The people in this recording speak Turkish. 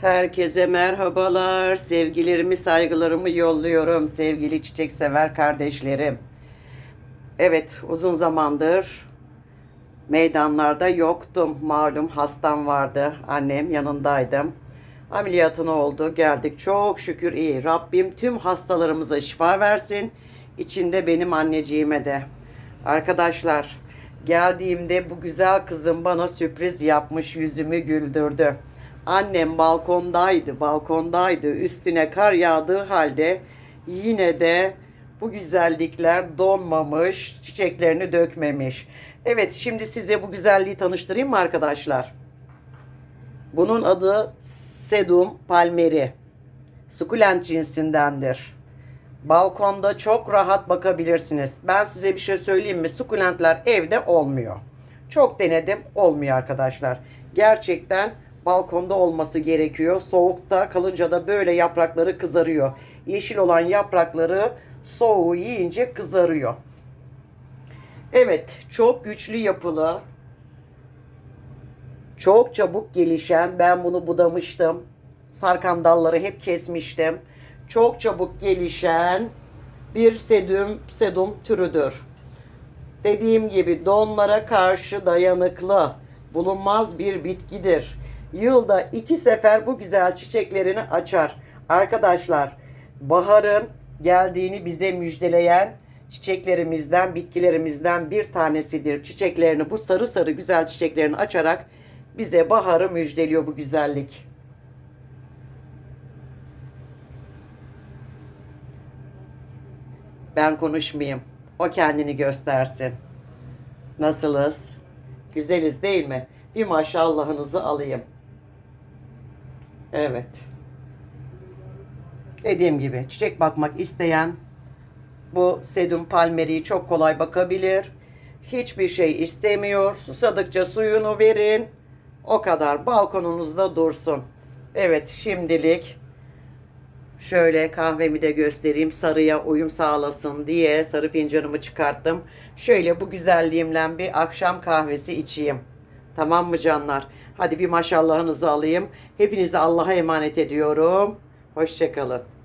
Herkese merhabalar. Sevgilerimi, saygılarımı yolluyorum sevgili çiçek sever kardeşlerim. Evet, uzun zamandır meydanlarda yoktum. Malum hastam vardı. Annem yanındaydım. Ameliyatın oldu. Geldik. Çok şükür iyi. Rabbim tüm hastalarımıza şifa versin. İçinde benim anneciğime de. Arkadaşlar, geldiğimde bu güzel kızım bana sürpriz yapmış, yüzümü güldürdü. Annem balkondaydı, balkondaydı. Üstüne kar yağdığı halde yine de bu güzellikler donmamış, çiçeklerini dökmemiş. Evet, şimdi size bu güzelliği tanıştırayım mı arkadaşlar? Bunun adı Sedum palmeri. Sukulent cinsindendir. Balkonda çok rahat bakabilirsiniz. Ben size bir şey söyleyeyim mi? Sukulentler evde olmuyor. Çok denedim, olmuyor arkadaşlar. Gerçekten balkonda olması gerekiyor. Soğukta kalınca da böyle yaprakları kızarıyor. Yeşil olan yaprakları soğuğu yiyince kızarıyor. Evet, çok güçlü yapılı, çok çabuk gelişen, ben bunu budamıştım. Sarkan dalları hep kesmiştim. Çok çabuk gelişen bir sedum, sedum türüdür. Dediğim gibi donlara karşı dayanıklı, bulunmaz bir bitkidir. Yılda iki sefer bu güzel çiçeklerini açar. Arkadaşlar, baharın geldiğini bize müjdeleyen çiçeklerimizden, bitkilerimizden bir tanesidir. Çiçeklerini, bu sarı sarı güzel çiçeklerini açarak bize baharı müjdeliyor bu güzellik. Ben konuşmayayım. O kendini göstersin. Nasılız? Güzeliz değil mi? Bir maşallahınızı alayım. Evet. Dediğim gibi çiçek bakmak isteyen bu sedum palmeriyi çok kolay bakabilir. Hiçbir şey istemiyor. Susadıkça suyunu verin. O kadar balkonunuzda dursun. Evet şimdilik Şöyle kahvemi de göstereyim sarıya uyum sağlasın diye sarı fincanımı çıkarttım. Şöyle bu güzelliğimle bir akşam kahvesi içeyim. Tamam mı canlar? Hadi bir maşallahınızı alayım. Hepinizi Allah'a emanet ediyorum. Hoşçakalın.